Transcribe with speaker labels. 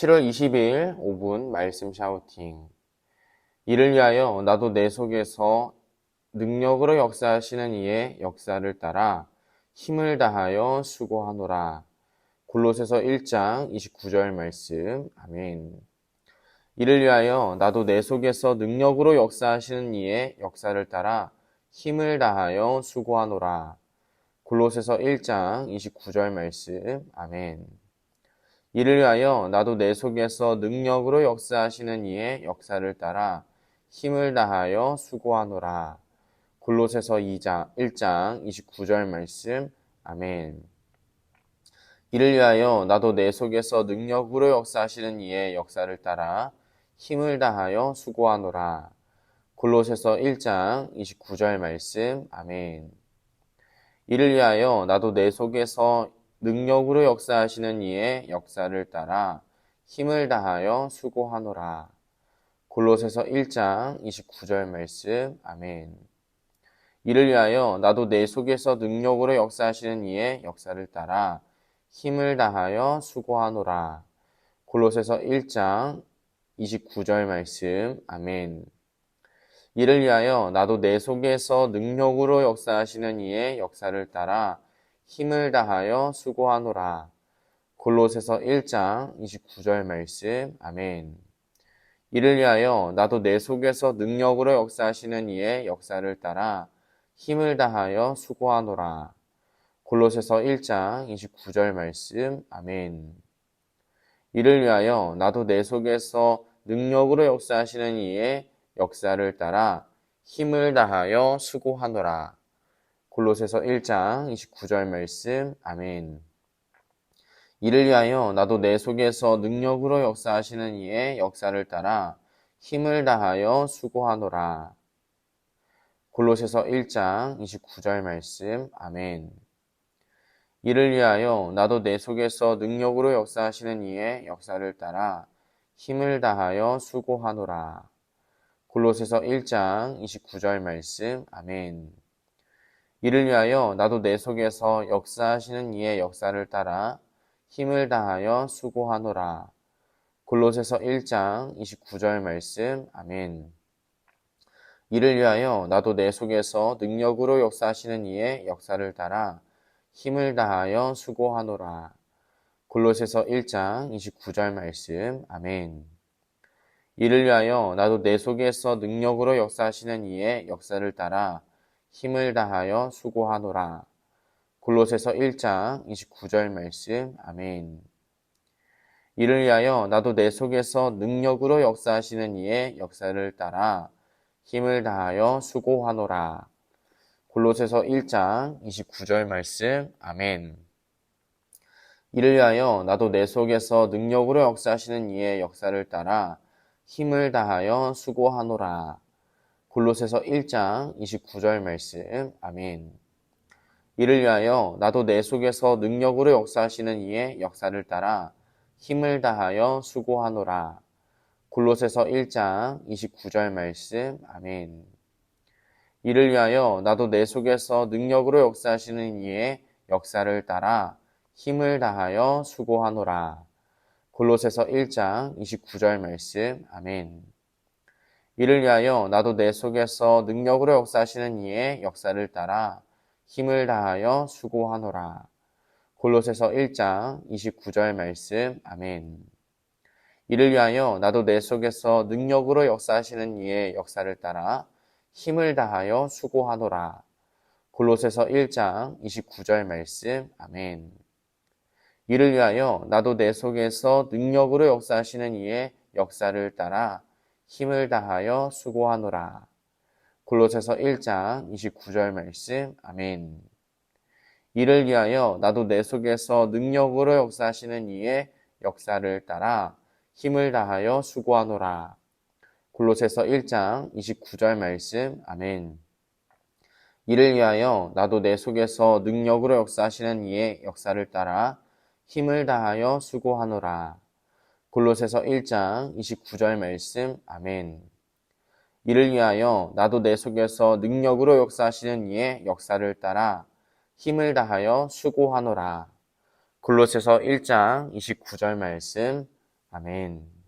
Speaker 1: 7월 20일 5분 말씀 샤우팅. 이를 위하여 나도 내 속에서 능력으로 역사하시는 이의 역사를 따라 힘을 다하여 수고하노라. 골로새서 1장 29절 말씀. 아멘. 이를 위하여 나도 내 속에서 능력으로 역사하시는 이의 역사를 따라 힘을 다하여 수고하노라. 골로새서 1장 29절 말씀. 아멘. 이를 위하여 나도 내 속에서 능력으로 역사하시는 이의 역사를 따라 힘을 다하여 수고하노라. 골로새서 2장 1장 29절 말씀. 아멘. 이를 위하여 나도 내 속에서 능력으로 역사하시는 이의 역사를 따라 힘을 다하여 수고하노라. 골로새서 1장 29절 말씀. 아멘. 이를 위하여 나도 내 속에서 능력으로 역사하시는 이의 역사를 따라 힘을 다하여 수고하노라. 골로새서 1장 29절 말씀. 아멘. 이를 위하여 나도 내 속에서 능력으로 역사하시는 이의 역사를 따라 힘을 다하여 수고하노라. 골로새서 1장 29절 말씀. 아멘. 이를 위하여 나도 내 속에서 능력으로 역사하시는 이의 역사를 따라 힘을 다하여 수고하노라. 골로새서 1장 29절 말씀. 아멘. 이를 위하여 나도 내 속에서 능력으로 역사하시는 이의 역사를 따라 힘을 다하여 수고하노라. 골로새서 1장 29절 말씀. 아멘. 이를 위하여 나도 내 속에서 능력으로 역사하시는 이의 역사를 따라 힘을 다하여 수고하노라. 골로새서 1장 29절 말씀. 아멘. 이를 위하여 나도 내 속에서 능력으로 역사하시는 이의 역사를 따라 힘을 다하여 수고하노라. 골로새서 1장 29절 말씀. 아멘. 이를 위하여 나도 내 속에서 능력으로 역사하시는 이의 역사를 따라 힘을 다하여 수고하노라. 골로새서 1장 29절 말씀. 아멘. 이를 위하여 나도 내 속에서 역사하시는 이의 역사를 따라 힘을 다하여 수고하노라. 골로새서 1장 29절 말씀. 아멘. 이를 위하여 나도 내 속에서 능력으로 역사하시는 이의 역사를 따라 힘을 다하여 수고하노라. 골로새서 1장 29절 말씀. 아멘. 이를 위하여 나도 내 속에서 능력으로 역사하시는 이의 역사를 따라 힘을 다하여 수고하노라. 골로새서 1장 29절 말씀. 아멘. 이를 위하여 나도 내 속에서 능력으로 역사하시는 이의 역사를 따라 힘을 다하여 수고하노라. 골로새서 1장 29절 말씀. 아멘. 이를 위하여 나도 내 속에서 능력으로 역사하시는 이의 역사를 따라 힘을 다하여 수고하노라. 골로새서 1장 29절 말씀. 아멘. 이를 위하여 나도 내 속에서 능력으로 역사하시는 이의 역사를 따라 힘을 다하여 수고하노라. 골로새서 1장 29절 말씀. 아멘. 이를 위하여 나도 내 속에서 능력으로 역사하시는 이의 역사를 따라 힘을 다하여 수고하노라. 골로새서 1장 29절 말씀. 아멘. 이를 위하여 나도 내 속에서 능력으로 역사하시는 이의 역사를 따라 힘을 다하여 수고하노라. 골로새서 1장 29절 말씀. 아멘. 이를 위하여 나도 내 속에서 능력으로 역사하시는 이의 역사를 따라 힘을 다하여 수고하노라. 골로새서 1장 29절 말씀. 아멘. 이를 위하여 나도 내 속에서 능력으로 역사하시는 이의 역사를 따라 힘을 다하여 수고하노라. 골로새서 1장 29절 말씀. 아멘. 이를 위하여 나도 내 속에서 능력으로 역사하시는 이의 역사를 따라 힘을 다하여 수고하노라. 골로새서 1장 29절 말씀. 아멘. 이를 위하여 나도 내 속에서 능력으로 역사하시는 이의 역사를 따라 힘을 다하여 수고하노라. 골로새서 1장 29절 말씀. 아멘. 이를 위하여 나도 내 속에서 능력으로 역사하시는 이의 역사를 따라 힘을 다하여 수고하노라. 골로새서 1장 29절 말씀. 아멘.